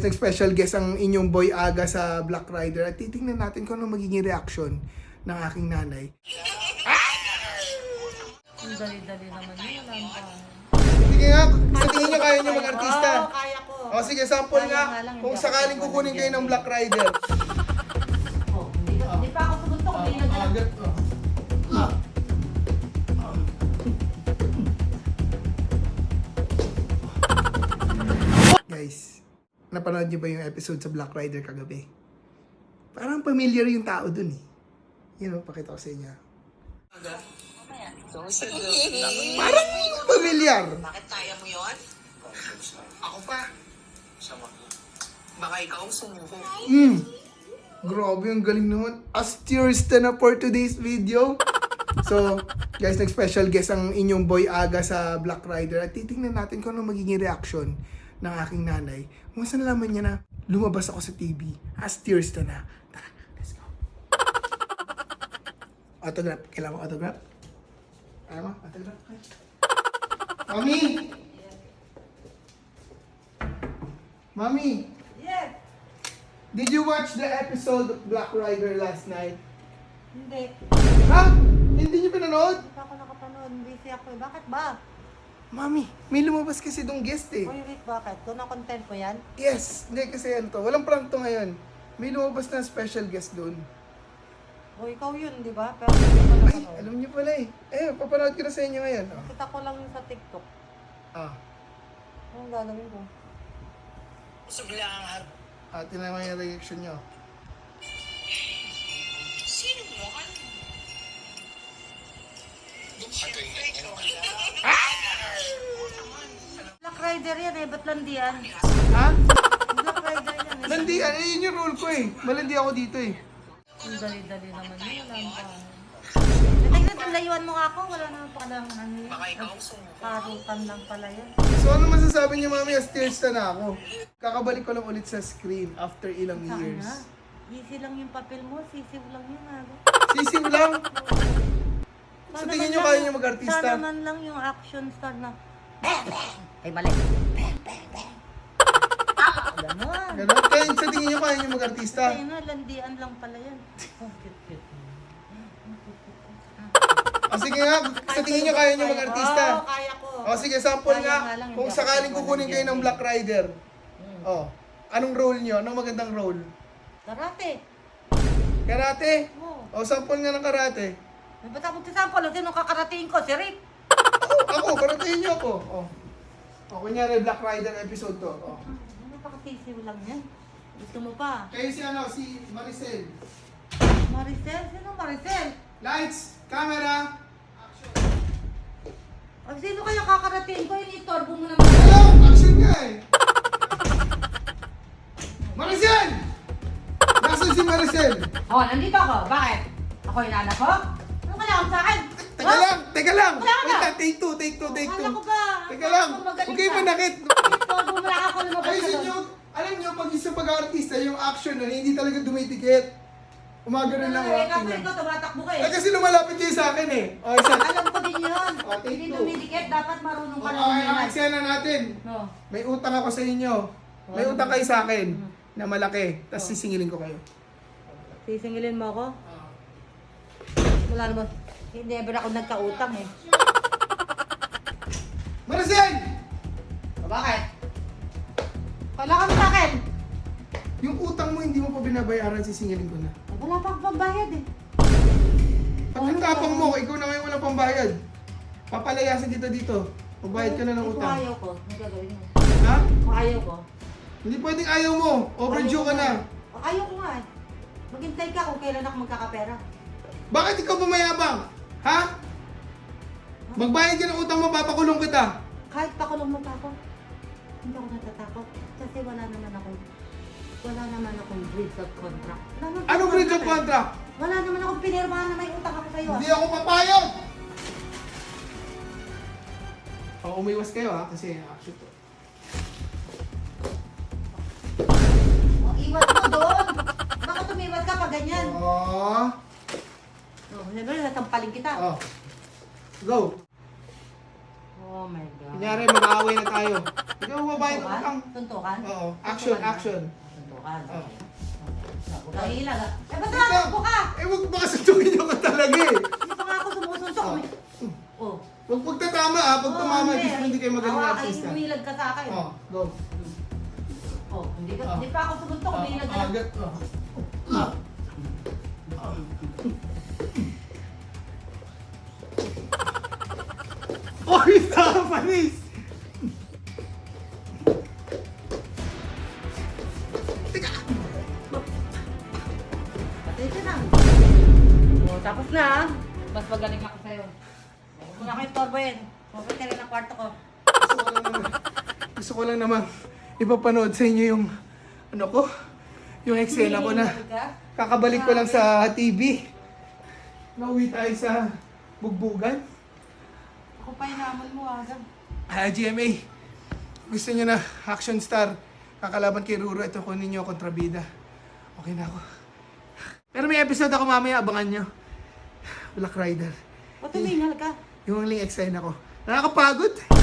Nag-special guest ang inyong boy Aga sa Black Rider at titingnan natin kung ano magiging reaction ng aking nanay. Ang dali-dali naman yun. Pa. Sige nga, sa tingin nyo kaya nyo mag-artista? Oo, kaya ko. O sige, sample Kaya nga lang, kung sakaling kukunin kayo ng Black Rider. Napanood niyo ba yung episode sa Black Rider kagabi? Parang familiar yung tao dun eh. Yun know, pakita ko sa inyo. Parang familiar. Bakit kaya mo yon? Ako pa. Baka ikaw sumuko. Mm. Grabe, ang galing naman. As tears na for today's video. So, guys, nag-special guest ang inyong boy Aga sa Black Rider at titingnan natin kung ano magiging reaction ng aking nanay. Kung saan nalaman niya na lumabas ako sa TV. As tears na. Tara, let's go. Autograph. Kailangan mo autograph? Ayaw mo? Autograph? Okay. Mami! Mami! Yes. Did you watch the episode of Black Rider last night? Hindi. Ha? Hindi niyo pinanood? Hindi pa ako nakapanood. Busy ako eh. Bakit ba? Mami, may lumabas kasi dong guest eh. Uy, wait, bakit? Kung na-content ko yan? Yes, hindi kasi ano to. Walang prank to ngayon. May lumabas na special guest doon. O, ikaw yun, di ba? Pero hindi ko Ay, napanood. alam niyo pala eh. Eh, papanood ko na sa inyo ngayon. Oh. Kita ko lang yun sa TikTok. Ah, Anong gagawin ko? Suglangan. ah tingnan mo yung reaction niyo. Sino mo? Ano? Siyempre, Rider yan eh. Ba't landian? Ha? Black Rider yan eh. Landi, ano yun yung role ko eh. Malandi ako dito eh. Ang dali-dali naman yun. Wala pa. Tingnan, tinlayuan mo nga ako. Wala naman pa lang ano yun. Karutan lang pala yun. So ano masasabi niyo mami, as tears na na ako. Kakabalik ko lang ulit sa screen after ilang Saan years. na? Easy lang yung papel mo. Sisiw lang yun. Ano? Sisiw lang. Sa tingin lang- kaya niyo mag-artista? Sana man lang yung action star na. Ay, mali. Ganon. Ganun? Kaya sa tingin niyo kaya niyo mag-artista? Kaya na, landian lang pala yan. Oh, cute, cute. O sige nga, sa tingin niyo kaya niyo mag-artista? Oo, kaya ko. O sige, sample Kaya nga. nga lang, hindi Kung ako sakaling kapag kukunin kayo ng. Black Rider. O, anong role niyo? Anong magandang role? Karate. Karate? Oo. O, sample nga ng karate. Ba't ako magsasample? Sino kakarating ko? Si Rick. Karatehin niyo ako. O. O, kunyari Black Rider episode to. O. Ano pa lang yan? Gusto mo pa? Kayo si ano, si Maricel. Maricel? Sino Maricel? Lights, camera. O sino kaya kakarating ko? Yung itorbo mo naman. Hello, action nga eh. Maricel! Nasaan si Maricel? Oh, nandito ako. Bakit? Ako yung anak ko? Ano kailangan sa akin? Teka lang, teka lang. Wala ka. Wait lang, take two, take two, take two. Akala ko ba? Teka lang, ko huwag kayo ka. manakit. Lang ako lumabas ka Ayusin doon. nyo, alam nyo, pag isang pag-artista, yung action na hindi talaga dumitikit. Umagano lang Ano, ang eh, acting kasi lang. ikaw tumatakbo ka eh. Eh kasi lumalapit kayo sa akin eh. O, isa. Alam ko din yun. Oh, take Hindi two. dumidikit, dapat marunong ka lang Okay, ang eksena natin. No. May utang ako sa inyo. May Oh. utang kayo sa akin na malaki. Tapos Oh. sisingilin ko kayo. Sisingilin mo ako? Wala naman. Hindi ever ako nagkautang eh. Maricel! O bakit? Kailangan mo sa akin. Yung utang mo hindi mo pa binabayaran, sisingilin ko na. Wala pa akong pambayad eh. Pag ang tapang mo, ikaw na ngayon walang pambayad. Papalayasin kita dito. Magbayad ka na ng Eh, Kung utang. ayaw ko, ano gagawin mo? Ha? Kung ayaw ko. Hindi pwedeng ayaw mo. Overdue ka na. Ayaw ko nga eh. Maghintay ka kung kailan ako magkakapera. Bakit ikaw bumayabang? Ha? Magbayad ka ng utang mo, papakulong kita. Kahit pakulong mo pa ako, hindi ako natatakot. Kasi wala naman ako wala naman akong breach of contract. Wala naman Anong akong breach of eh. contract? Wala naman akong pinirmahan na may utang ako sa'yo. ah. Hindi ako papayag! Oh, umiwas kayo ha, kasi action to. O, iwas mo doon. Bakit tumiwas ka pag ganyan? Oh, siyempre, nasampaling kita. oh. Go. Oh my God. Kunyari, mag-aaway na tayo. Ikaw babae ng Tuntukan? Tuntukan? Oo, action, Tuntukan ba? action. Tuntukan. Oo. Huwag kang iilag ah. Eh, ba't nakakbo ka? Eh, wag baka suntukin nyo ka talaga eh. Hindi pa nga ako sumusuntok. Oh. Oh. Wag pagtatama ah, pag Oo, tumama, hindi. hindi kayo magaling na artista. umilag ka sa akin. Oh, go. Oh, hindi, ka, Oh. hindi pa ako sumuntok, Ah, umilag ka ah, na. get- oh. Ah. Oh, isa panis! Teka! Patensya na. Oh, tapos na ah. Mas magaling ako sa'yo. Huwag na kayo torbayin. Mabot ka rin ang kwarto ko. Gusto ko lang naman, gusto ko lang naman ipapanood sa inyo yung, ano ko, yung eksena ko na kakabalik ko lang sa TV. Nauwi tayo sa bugbugan. Ako pa hinamon mo aga. Ah, GMA, gusto niyo na action star. Kakalaban kay Ruro, ito kunin niyo kontrabida. Okay na ako. Pero may episode ako mamaya, abangan niyo. Black Rider. O tumingal ka. Yung huling eksena ko. Nakakapagod.